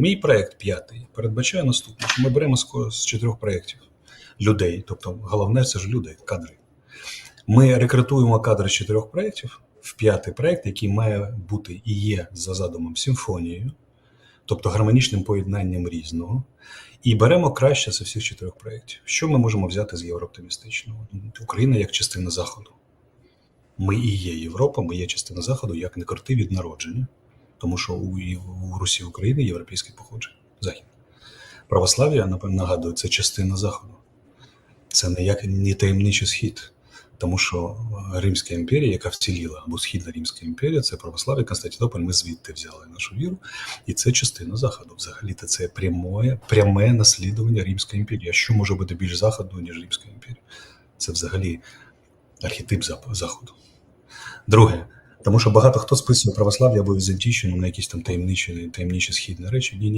Мій проект п'ятий передбачає наступне, що ми беремо з чотирьох проєктів людей, тобто головне це ж люди, кадри. Ми рекрутуємо кадри з чотирьох проєктів в п'ятий проєкт, який має бути і є за задумом симфонією, тобто гармонічним поєднанням різного. І беремо краще з усіх чотирьох проєктів. Що ми можемо взяти з єврооптимістичного? Україна як частина Заходу. Ми і є Європа, ми є частина Заходу, як не крути від народження, тому що у, у Русі України європейське походження. Захід. Православ'я, нап- нагадую, це частина Заходу. Це не як не таємничий схід. Тому що е, Римська імперія, яка вціліла, або Східна Римська імперія, це православ'я, Константинополь, ми звідти взяли нашу віру, і це частина Заходу. Взагалі то це пряме, пряме наслідування Римської імперії. А що може бути більш заходу, ніж Римська імперія? Це взагалі архетип Заходу. Друге, тому що багато хто списує православ'я або візантійщину на якісь там таємничі, таємничі східні речі. Ні, ні.